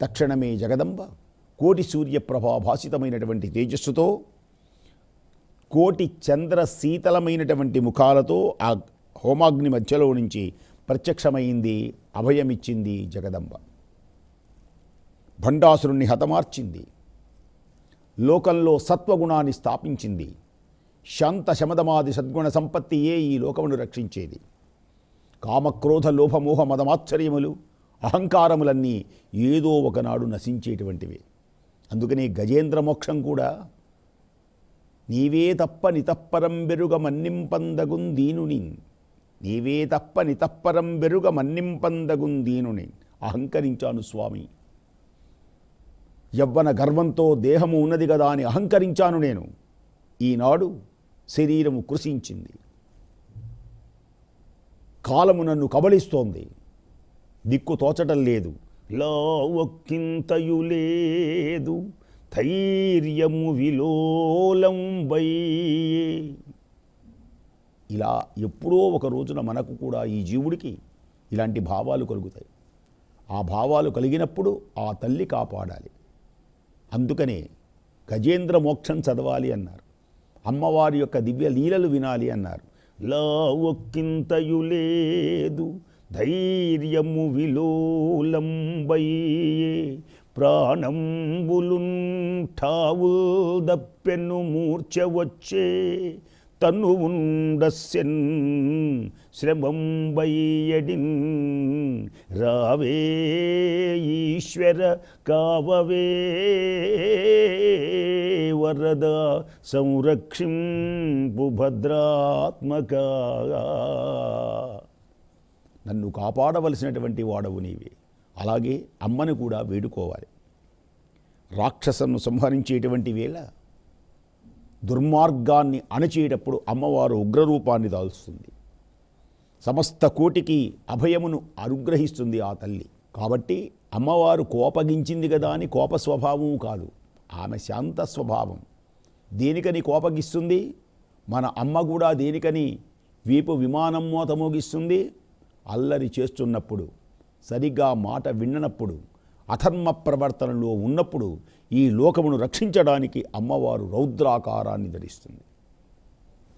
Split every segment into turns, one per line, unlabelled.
తక్షణమే జగదంబ కోటి సూర్యప్రభాభాసితమైనటువంటి తేజస్సుతో కోటి చంద్ర శీతలమైనటువంటి ముఖాలతో ఆ హోమాగ్ని మధ్యలో నుంచి ప్రత్యక్షమైంది అభయమిచ్చింది జగదంబ. భండాసురుణ్ణి హతమార్చింది. లోకంలో సత్వగుణాన్ని స్థాపించింది. శాంత శమదమాది సద్గుణ సంపత్తియే ఈ లోకమును రక్షించేది. కామక్రోధ లోభమోహ మదమాశ్చర్యములు అహంకారములన్నీ ఏదో ఒకనాడు నశించేటువంటివి. అందుకనే గజేంద్ర మోక్షం కూడా నీవే తప్ప నితప్పరం బెరుగ మన్నింపందగుందీనుని నీవే తప్ప నితప్పరం బెరుగ మన్నింపందగుందీనుని అహంకరించాను స్వామి. యవ్వన గర్వంతో దేహము ఉన్నది కదా అని అహంకరించాను నేను. ఈనాడు శరీరము కృషించింది. కాలము నన్ను కబలిస్తోంది దిక్కు తోచటం లేదు. లో ఒక్కింతయు లేదు. ధైర్యము విలోలం ఇలా ఎప్పుడో ఒక రోజున మనకు కూడా ఈ జీవుడికి ఇలాంటి భావాలు కలుగుతాయి. ఆ భావాలు కలిగినప్పుడు ఆ తల్లి కాపాడాలి. అందుకనే గజేంద్ర మోక్షం చదవాలి అన్నారు. అమ్మవారి యొక్క దివ్య లీలలు వినాలి అన్నారు. లా ఒక్కింతయు లేదు. ధైర్యము విలోలంబయ్యే ప్రాణంబులుంఠావు దప్పెను మూర్ఛ వచ్చే తను ఉండస్యన్ శ్రమంబయ్యడిన్ రావే ఈశ్వర కావవే వరద సంరక్షింపు భద్రాత్మక నన్ను కాపాడవలసినటువంటి వాడవు నీవే. అలాగే అమ్మను కూడా వేడుకోవాలి. రాక్షసను సంహరించేటువంటి వేళ దుర్మార్గాన్ని అణచేటప్పుడు అమ్మవారు ఉగ్రరూపాన్ని దాల్స్తుంది సమస్త కోటికి అభయమును అనుగ్రహిస్తుంది ఆ తల్లి. కాబట్టి అమ్మవారు కోపగించింది కదా అని కోప స్వభావం కాదు. ఆమె శాంత స్వభావం. దేనికని కోపగిస్తుంది? మన అమ్మ కూడా దేనికని? వీపు విమానం మోత మోగిస్తుంది. అల్లరి చేస్తున్నప్పుడు సరిగ్గా మాట విన్ననప్పుడు అధర్మ ప్రవర్తనలో ఉన్నప్పుడు ఈ లోకమును రక్షించడానికి అమ్మవారు రౌద్రాకారాన్ని ధరిస్తుంది.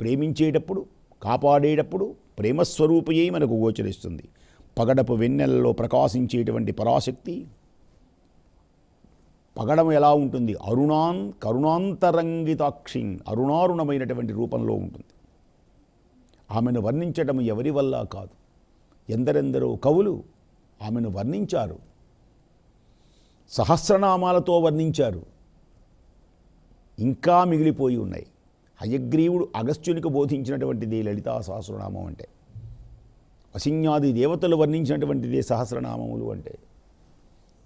ప్రేమించేటప్పుడు కాపాడేటప్పుడు ప్రేమస్వరూపయే మనకు గోచరిస్తుంది. పగడపు వెన్నెలలో ప్రకాశించేటువంటి పరాశక్తి. పగడం ఎలా ఉంటుంది? అరుణాన్ కరుణాంతరంగితాక్షి అరుణారుణమైనటువంటి రూపంలో ఉంటుంది. ఆమెను వర్ణించడం ఎవరి వల్ల కాదు. ఎందరెందరో కవులు ఆమెను వర్ణించారు. సహస్రనామాలతో వర్ణించారు. ఇంకా మిగిలిపోయి ఉన్నాయి. హయగ్రీవుడు అగస్త్యునికి బోధించినటువంటిది లలితా సహస్రనామం అంటే. వసిన్యాది దేవతలు వర్ణించినటువంటిదే సహస్రనామములు అంటే.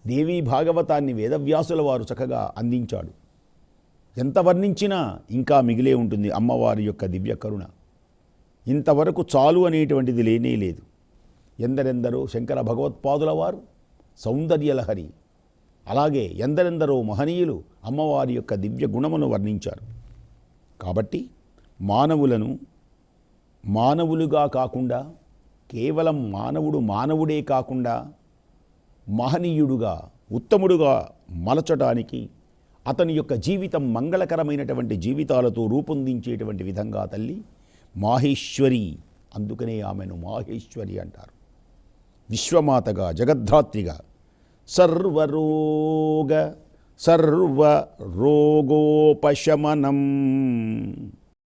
దేవీ భాగవతాన్ని వేదవ్యాసుల వారు చక్కగా అందించాడు. ఎంత వర్ణించినా ఇంకా మిగిలే ఉంటుంది అమ్మవారి యొక్క దివ్య కరుణ. ఇంతవరకు చాలు అనేటువంటిది లేనే లేదు. ఎందరెందరో శంకర భగవత్పాదుల వారు సౌందర్యలహరి. అలాగే ఎందరెందరో మహనీయులు అమ్మవారి యొక్క దివ్య గుణమును వర్ణించారు. కాబట్టి మానవులను మానవులుగా కాకుండా కేవలం మానవుడు మానవుడే కాకుండా మహనీయుడుగా ఉత్తముడుగా మలచడానికి అతని యొక్క జీవితం మంగళకరమైనటువంటి జీవితాలతో రూపొందించేటువంటి విధంగా తల్లి మాహేశ్వరి అందుకనే ఆమెను మాహేశ్వరి అంటారు. విశ్వమాతగా జగద్ధాత్రిగా సర్వరోగ సర్వరోగోపశమనం.